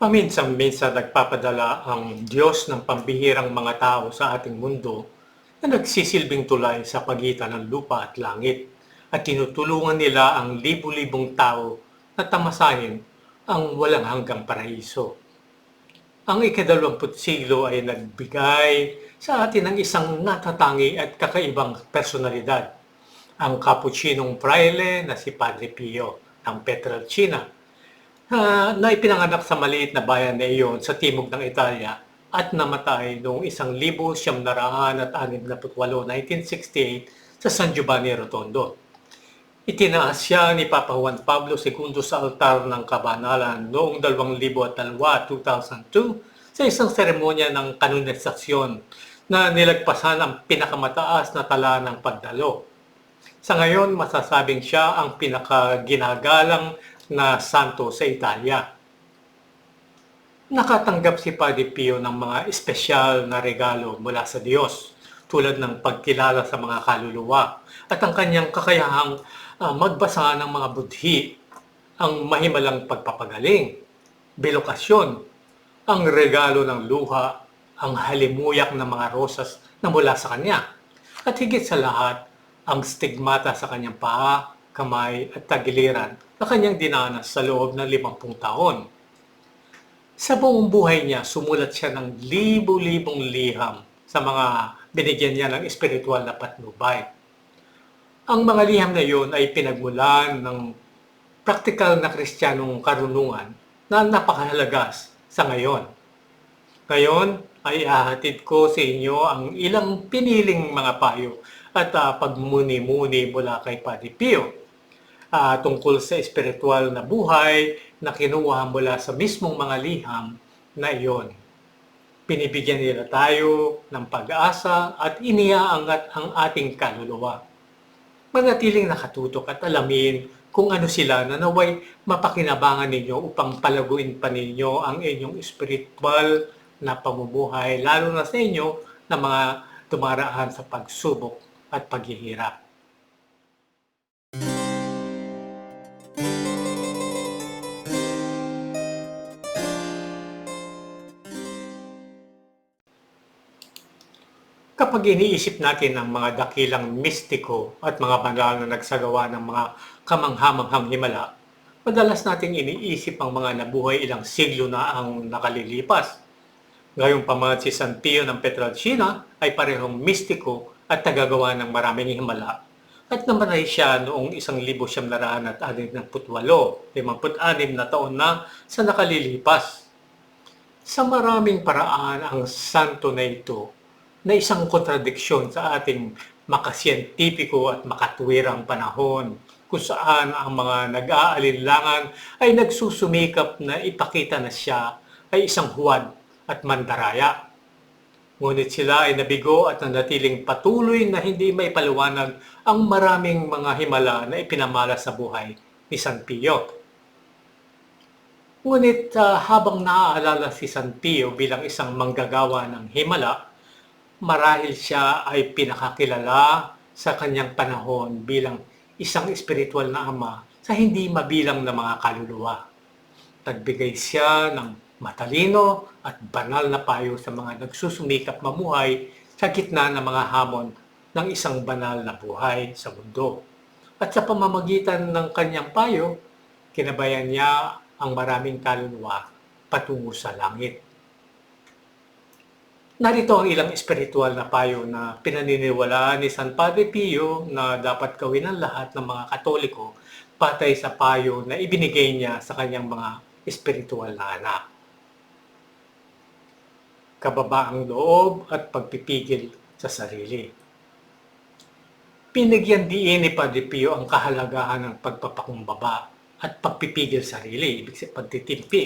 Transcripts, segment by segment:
Paminsan-minsan nagpapadala ang Diyos ng pambihirang mga tao sa ating mundo na nagsisilbing tulay sa pagitan ng lupa at langit at tinutulungan nila ang libu-libong tao na tamasahin ang walang hanggang paraiso. Ang ikadalawamput siglo ay nagbigay sa atin ng isang natatangi at kakaibang personalidad, ang Capuchinong Fraile na si Padre Pio ng Petralcina Ah, na ipinanganak sa maliit na bayan na iyon sa timog ng Italia at namatay noong 1968, 1968 sa San Giovanni Rotondo. Itinaas siya ni Papa Juan Pablo II sa altar ng kabanalan noong 2002, 2002 sa isang seremonya ng kanonisasyon na nilagpasan ang pinakamataas na tala ng pagdalo. Sa ngayon, masasabing siya ang pinakaginagalang na santo sa Italia. Nakatanggap si Padre Pio ng mga espesyal na regalo mula sa Diyos tulad ng pagkilala sa mga kaluluwa at ang kanyang kakayahang ah, magbasa ng mga budhi, ang mahimalang pagpapagaling, belokasyon, ang regalo ng luha, ang halimuyak ng mga rosas na mula sa kanya, at higit sa lahat, ang stigmata sa kanyang paa, kamay at tagiliran na kanyang dinanas sa loob ng limampung taon. Sa buong buhay niya, sumulat siya ng libo-libong liham sa mga binigyan niya ng espiritual na patnubay. Ang mga liham na iyon ay pinagmulan ng praktikal na kristyanong karunungan na napakahalagas sa ngayon. Ngayon ay ahatid ko sa inyo ang ilang piniling mga payo at uh, pagmuni-muni mula kay Padre Pio uh, tungkol sa espiritual na buhay na kinuha mula sa mismong mga liham na iyon. Pinibigyan nila tayo ng pag-asa at iniaangat ang ating kaluluwa. Manatiling nakatutok at alamin kung ano sila na naway mapakinabangan ninyo upang palaguin pa ninyo ang inyong espiritual na pamumuhay, lalo na sa inyo na mga tumaraan sa pagsubok at paghihirap. Kapag iniisip natin ang mga dakilang mistiko at mga banal na nagsagawa ng mga kamanghamanghang himala, madalas nating iniisip ang mga nabuhay ilang siglo na ang nakalilipas. Ngayong pamangat si San Pio ng Petralcina ay parehong mistiko at tagagawa ng maraming himala at namatay siya noong 1968, 56 na taon na sa nakalilipas. Sa maraming paraan ang santo na ito na isang kontradiksyon sa ating makasiyentipiko at makatwirang panahon kung saan ang mga nag-aalinlangan ay nagsusumikap na ipakita na siya ay isang huwad at mandaraya. Ngunit sila ay nabigo at nanatiling patuloy na hindi may paliwanag ang maraming mga himala na ipinamala sa buhay ni San Pio. Ngunit uh, habang naaalala si San Pio bilang isang manggagawa ng himala, marahil siya ay pinakakilala sa kanyang panahon bilang isang espiritual na ama sa hindi mabilang na mga kaluluwa. Nagbigay siya ng matalino at banal na payo sa mga nagsusumikap mamuhay sa gitna ng mga hamon ng isang banal na buhay sa mundo. At sa pamamagitan ng kanyang payo, kinabayan niya ang maraming kaluluwa patungo sa langit. Narito ang ilang espiritual na payo na pinaniniwalaan ni San Padre Pio na dapat gawin ng lahat ng mga Katoliko patay sa payo na ibinigay niya sa kanyang mga espiritual na anak. Kababaang loob at pagpipigil sa sarili. Pinagyan diin ni Padre Pio ang kahalagahan ng pagpapakumbaba at pagpipigil sarili, ibig sabihin pagtitimpi.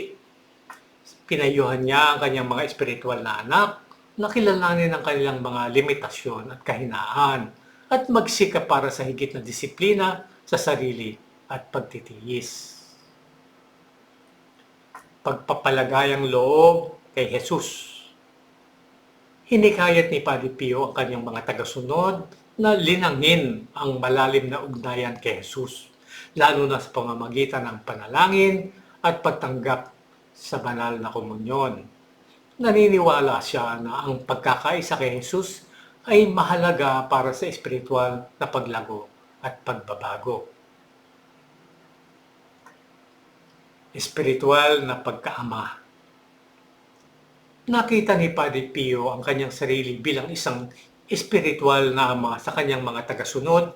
Pinayuhan niya ang kanyang mga espiritual na anak nakilalanin ang kanilang mga limitasyon at kahinaan at magsikap para sa higit na disiplina sa sarili at pagtitiis. Pagpapalagayang loob kay Jesus. Hinikayat ni Padre Pio ang kanyang mga tagasunod na linangin ang malalim na ugnayan kay Jesus, lalo na sa pamamagitan ng panalangin at pagtanggap sa banal na komunyon. Naniniwala siya na ang pagkakaisa kay Jesus ay mahalaga para sa espiritual na paglago at pagbabago. Espiritual na pagkaama. Nakita ni Padre Pio ang kanyang sarili bilang isang espiritual na ama sa kanyang mga tagasunod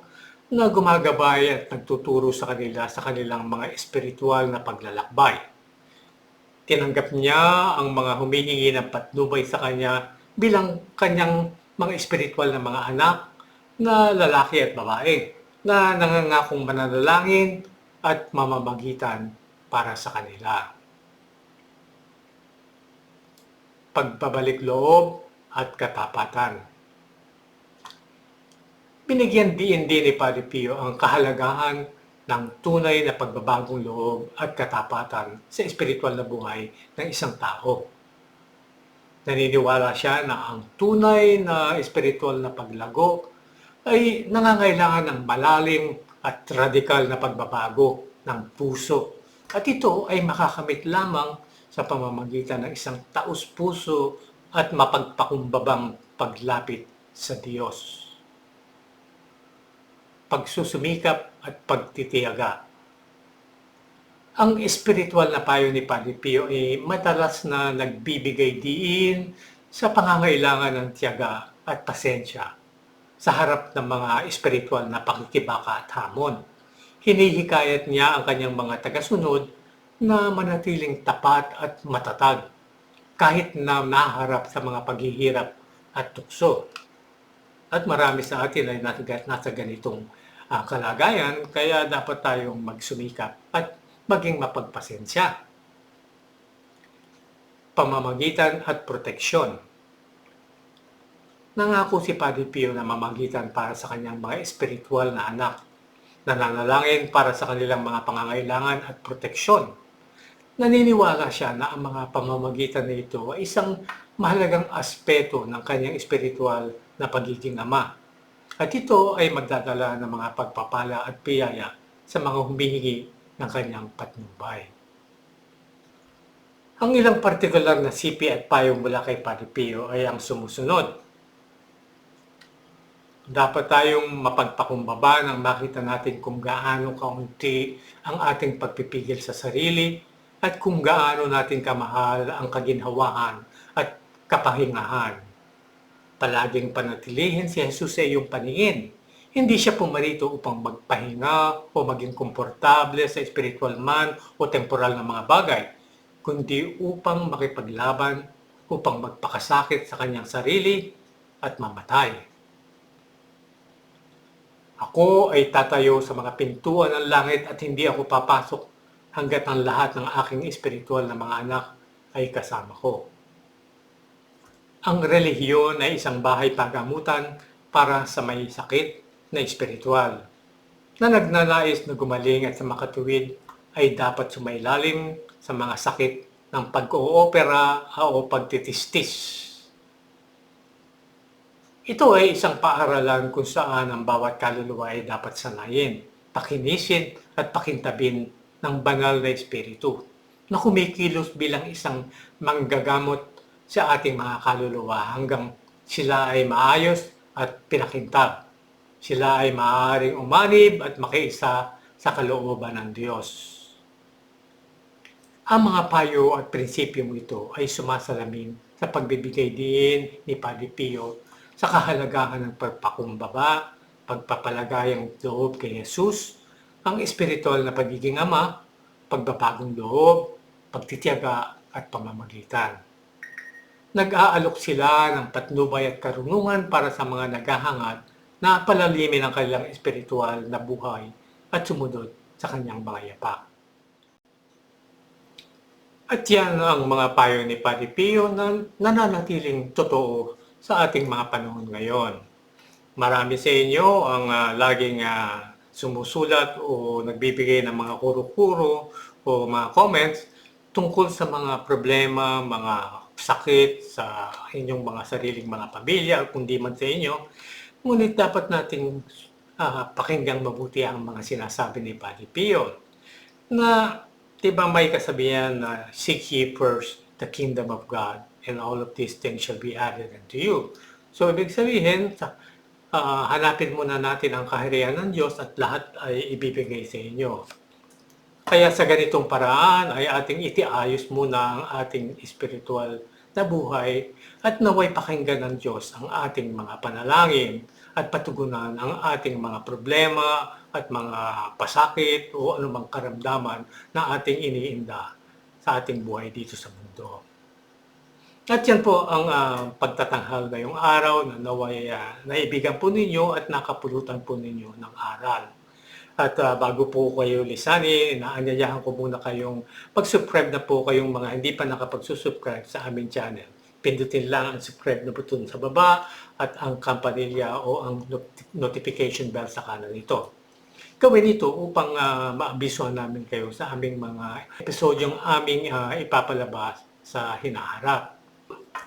na gumagabay at nagtuturo sa kanila sa kanilang mga espiritual na paglalakbay. Tinanggap niya ang mga humihingi ng patnubay sa kanya bilang kanyang mga espiritual na mga anak na lalaki at babae na nangangakong mananalangin at mamamagitan para sa kanila. Pagpabalik loob at katapatan. Binigyan din din ni Padre Pio ang kahalagahan ng tunay na pagbabagong loob at katapatan sa espiritual na buhay ng isang tao. Naniniwala siya na ang tunay na espiritual na paglago ay nangangailangan ng malalim at radikal na pagbabago ng puso. At ito ay makakamit lamang sa pamamagitan ng isang taus-puso at mapagpakumbabang paglapit sa Diyos pagsusumikap at pagtitiyaga. Ang espiritual na payo ni Padre Pio ay madalas na nagbibigay diin sa pangangailangan ng tiyaga at pasensya sa harap ng mga espiritual na pakikibaka at hamon. Hinihikayat niya ang kanyang mga tagasunod na manatiling tapat at matatag kahit na naharap sa mga paghihirap at tukso. At marami sa atin ay nasa ganitong uh, kalagayan, kaya dapat tayong magsumikap at maging mapagpasensya. Pamamagitan at proteksyon. Nangako si Padre Pio na mamagitan para sa kanyang mga espiritual na anak, nananalangin para sa kanilang mga pangangailangan at proteksyon. Naniniwala siya na ang mga pamamagitan na ito ay isang mahalagang aspeto ng kanyang espiritual na pagiging ama at ito ay magdadala ng mga pagpapala at piyaya sa mga humihingi ng kanyang patnubay. Ang ilang partikular na sipi at payong mula kay Padre Pio ay ang sumusunod. Dapat tayong mapagpakumbaba nang makita natin kung gaano kaunti ang ating pagpipigil sa sarili at kung gaano natin kamahal ang kaginhawahan at kapahingahan Palaging panatilihin si Jesus sa iyong paningin. Hindi siya pumarito upang magpahinga o maging komportable sa spiritual man o temporal na mga bagay, kundi upang makipaglaban, upang magpakasakit sa kanyang sarili at mamatay. Ako ay tatayo sa mga pintuan ng langit at hindi ako papasok hanggat ang lahat ng aking espiritual na mga anak ay kasama ko. Ang relihiyon ay isang bahay pagamutan para sa may sakit na espiritual. Na nagnanais na gumaling at sa makatuwid ay dapat sumailalim sa mga sakit ng pag-oopera o pagtitistis. Ito ay isang paaralan kung saan ang bawat kaluluwa ay dapat sanayin, pakinisin at pakintabin ng banal na espiritu na kumikilos bilang isang manggagamot sa ating mga kaluluwa hanggang sila ay maayos at pinakintab. Sila ay maaaring umanib at makiisa sa kalooban ng Diyos. Ang mga payo at prinsipyong ito ay sumasalamin sa pagbibigay din ni Padre Pio sa kahalagahan ng pagpakumbaba, pagpapalagayang loob kay Jesus, ang espiritual na pagiging ama, pagbabagong loob, pagtitiyaga at pamamagitan nag-aalok sila ng patnubay at karunungan para sa mga naghahangad na palalimin ang kanilang espiritual na buhay at sumunod sa kanyang mga yapak. At yan ang mga payo ni Padre Pio na nananatiling totoo sa ating mga panahon ngayon. Marami sa inyo ang uh, laging uh, sumusulat o nagbibigay ng mga kuro-kuro o mga comments tungkol sa mga problema, mga sakit sa inyong mga sariling mga pamilya o kundi man sa inyo. Ngunit dapat nating uh, pakinggang mabuti ang mga sinasabi ni Padre Pio na Di ba may kasabihan na seek ye first the kingdom of God and all of these things shall be added unto you. So ibig sabihin, sa- ah, hanapin muna natin ang kaharian ng Diyos at lahat ay ibibigay sa inyo. Kaya sa ganitong paraan ay ating itiayos muna ang ating spiritual na buhay at naway pakinggan ng Diyos ang ating mga panalangin at patugunan ang ating mga problema at mga pasakit o anumang karamdaman na ating iniinda sa ating buhay dito sa mundo. At yan po ang ah, pagtatanghal ngayong araw na naway ah, naibigan po ninyo at nakapulutan po ninyo ng aral. At ah, bago po kayo lisanin, inaanyayahan ko muna kayong mag-subscribe na po kayong mga hindi pa nakapag-subscribe sa aming channel. Pindutin lang ang subscribe na button sa baba at ang kampanilya o ang not- notification bell sa kanan nito. Gawin ito upang uh, maabisuhan namin kayo sa aming mga episodyong aming ah, ipapalabas sa hinaharap.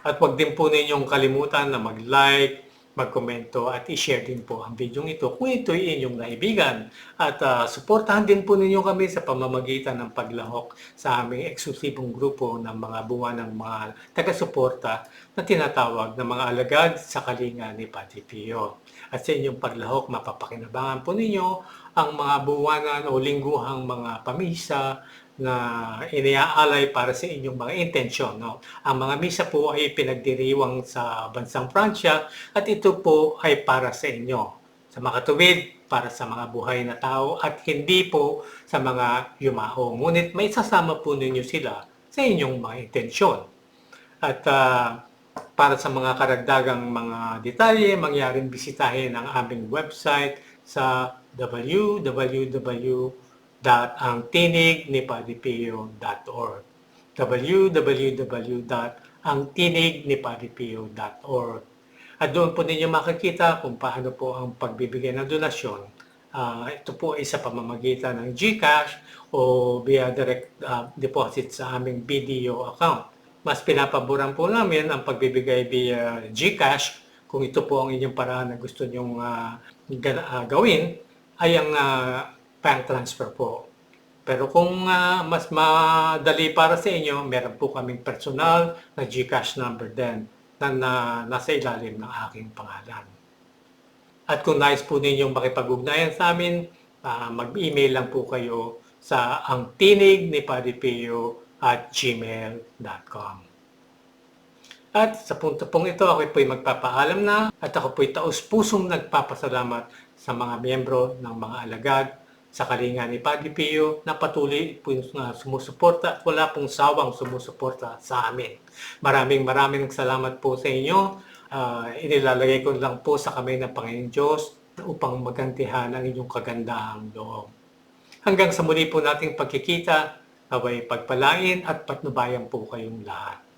At huwag din po ninyong kalimutan na mag-like, mag-komento at i-share din po ang video ito kung ito'y inyong naibigan. At ah, suportahan din po ninyo kami sa pamamagitan ng paglahok sa aming eksklusibong grupo ng mga buwan ng mga taga-suporta na tinatawag na mga alagad sa kalinga ni Pati Pio. At sa inyong paglahok, mapapakinabangan po ninyo ang mga buwanan o lingguhang mga pamisa na iniaalay para sa inyong mga intensyon. No? Ang mga misa po ay pinagdiriwang sa bansang Pransya at ito po ay para sa inyo. Sa makatuwid, para sa mga buhay na tao at hindi po sa mga yumao. Ngunit may sasama po ninyo sila sa inyong mga intensyon. At ah, para sa mga karagdagang mga detalye, mangyaring bisitahin ang aming website sa www.angtinignipadipio.org www.angtinignipadipio.org At doon po ninyo makikita kung paano po ang pagbibigay ng donasyon. Ah, ito po ay sa pamamagitan ng GCash o via direct ah, deposit sa aming BDO account. Mas pinapaboran po namin ang pagbibigay via GCash kung ito po ang inyong paraan na gusto nyong ah, gawin ay ang ah, bank transfer po. Pero kung ah, mas madali para sa inyo, meron po kaming personal na GCash number din na, na nasa ilalim ng aking pangalan. At kung nais po ninyong makipag-ugnayan sa amin, ah, mag-email lang po kayo sa ang tinig ni Padipeo at gmail.com. At sa punto pong ito, ako po'y magpapaalam na at ako po'y taus-pusong nagpapasalamat sa mga miyembro ng mga alagad sa kalinga ni Padre Pio na patuloy po uh, sumusuporta at wala pong sawang sumusuporta sa amin. Maraming maraming salamat po sa inyo. Ah, inilalagay ko lang po sa kamay ng Panginoon Diyos upang magantihan ang inyong kagandahang loob. Hanggang sa muli po nating pagkikita, naway pagpalain at patnubayan po kayong lahat.